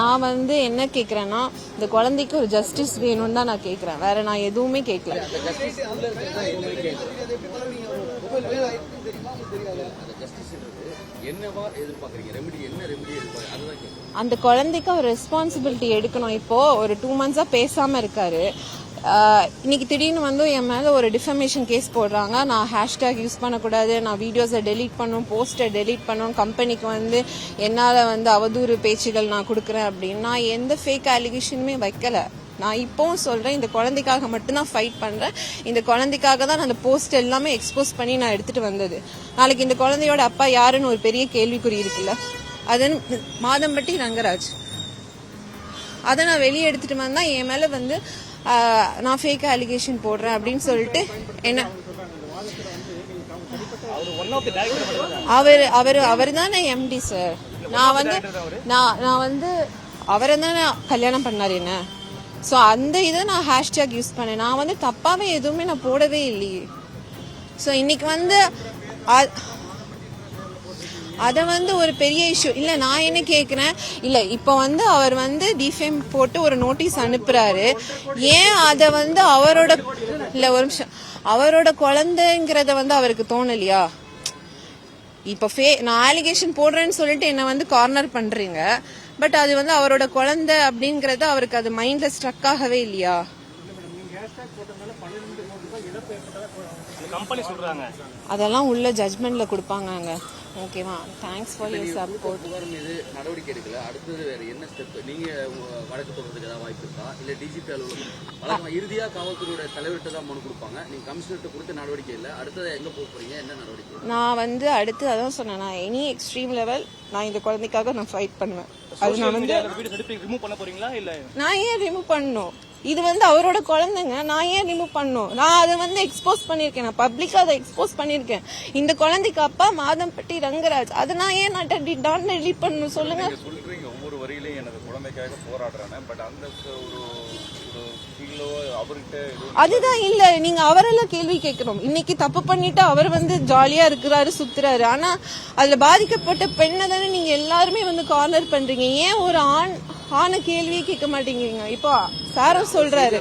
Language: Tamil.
நான் வந்து என்ன கேக்குறேன்னா இந்த குழந்தைக்கு ஒரு ஜஸ்டிஸ் வேணும்னு தான் நான் கேக்குறேன். வேற நான் எதுவுமே கேட்கல அந்த குழந்தைக்கு ஒரு ரெஸ்பான்சிபிலிட்டி எடுக்கணும். இப்போ ஒரு டூ மந்த்ஸா பேசாம இருக்காரு. இன்னைக்கு திடீர்னு வந்து என் மேலே ஒரு டிஃபமேஷன் கேஸ் போடுறாங்க. நான் ஹேஷ்டேக் யூஸ் பண்ணக்கூடாது. நான் வீடியோஸை டெலீட் பண்ணும் போஸ்ட்டை டெலீட் பண்ணும். கம்பெனிக்கு வந்து என்னால் வந்து அவதூறு பேச்சுகள் நான் கொடுக்குறேன் அப்படின்னு நான் எந்த ஃபேக் அலிகேஷனுமே வைக்கலை. நான் இப்போவும் சொல்கிறேன் இந்த குழந்தைக்காக மட்டும்தான் ஃபைட் பண்ணுறேன் இந்த குழந்தைக்காக தான் நான் அந்த போஸ்ட் எல்லாமே எக்ஸ்போஸ் பண்ணி நான் எடுத்துகிட்டு வந்தது. நாளைக்கு இந்த குழந்தையோட அப்பா யாருன்னு ஒரு பெரிய கேள்விக்குறி இருக்குல்ல. அதன் மாதம்பட்டி ரங்கராஜ். அதை நான் வெளியே எடுத்துட்டு வந்தா என் மேல வந்து நான் ஃபேக் அலிகேஷன் போடுறேன் அப்படின்னு சொல்லிட்டு என்ன அவர் அவர் அவர் தானே எம்டி சார் நான் வந்து நான் நான் வந்து அவரை தானே கல்யாணம் பண்ணார் என்ன? ஸோ அந்த இதை நான் ஹேஷ்டேக் யூஸ் பண்ணேன். நான் வந்து தப்பாகவே எதுவுமே நான் போடவே இல்லையே. ஸோ இன்னைக்கு வந்து அத வந்து ஒரு பெரிய இஷ்யூ இல்ல நான் என்ன கேக்குறேன்? இல்ல இப்ப வந்து அவர் வந்து டிஃபேம் போட்டு ஒரு நோட்டீஸ் அனுப்புறாரு. ஏன் அத வந்து அவரோட இல்ல ஒரு நிமிஷம். அவரோட குழந்தைங்கிறத வந்து அவருக்கு தோணலையா? இப்ப ஃபே நான் அலிகேஷன் போடுறேன்னு சொல்லிட்டு என்ன வந்து கார்னர் பண்றீங்க. பட் அது வந்து அவரோட குழந்தை அப்படிங்கறது அவருக்கு அது மைண்ட்ல ஸ்ட்ரக் ஆகவே இல்லையா? அதெல்லாம் உள்ள ஜட்மெண்ட்ல கொடுப்பாங்க ஓகேவா தேங்க்ஸ் ஃபார் யூர் சப்போர்ட் புகார் மீது நடவடிக்கை எடுக்கல. அடுத்தது வேற என்ன ஸ்டெப் நீங்க உங்க வழக்கு தொடர்றதுக்கு ஏதாவது வாய்ப்பு இருக்கா? இல்ல டிஜிபி அலுவலகம் வழக்கமா இறுதியா காவல்துறையோட தலைவர்கிட்ட தான் மனு கொடுப்பாங்க. நீங்க கமிஷனர்கிட்ட கொடுத்த நடவடிக்கை இல்ல. அடுத்தது எங்க போக போறீங்க? என்ன நடவடிக்கை? நான் வந்து அடுத்து அதான் சொன்னேன். நான் எனி எக்ஸ்ட்ரீம் லெவல் நான் இந்த குழந்தைக்காக நான் ஃபைட் பண்ணுவேன். அது நான் வந்து ரிமூவ் பண்ண போறீங்களா? இல்ல நான் ஏன் ரிமூவ் பண்ணணும்? இது வந்து அவரோட குழந்தைங்க. நான் ஏன் ரிமூவ் பண்ணணும்? நான் அதை வந்து எக்ஸ்போஸ் பண்ணிருக்கேன் நான் பப்ளிக்கா அதை எக்ஸ்போஸ் பண்ணிருக்கேன் இந்த குழந்தைக்கு அப்பா மாதம்பட்டி ரங்கராஜ். அதை நான் ஏன் நான் டான் டெலிட் பண்ணணும்? சொல்லுங்க. சொல்றீங்க. ஒவ்வொரு வரியிலையும் எனது குழந்தைக்காக போராடுறேன் பட் அந்த ஒரு அதுதான் இல்ல. நீங்க அவரெல்லாம் கேள்வி கேட்கணும். இன்னைக்கு தப்பு பண்ணிட்டு அவர் வந்து ஜாலியா இருக்கிறாரு சுத்துறாரு. ஆனா அதுல பாதிக்கப்பட்ட பெண்ணை தானே நீங்க எல்லாருமே வந்து கார்னர் பண்றீங்க. ஏன் ஒரு ஆண் ஆன கேள்வியே கேட்க மாட்டேங்கிறீங்க. இப்போ சாரும் சொல்றாரு.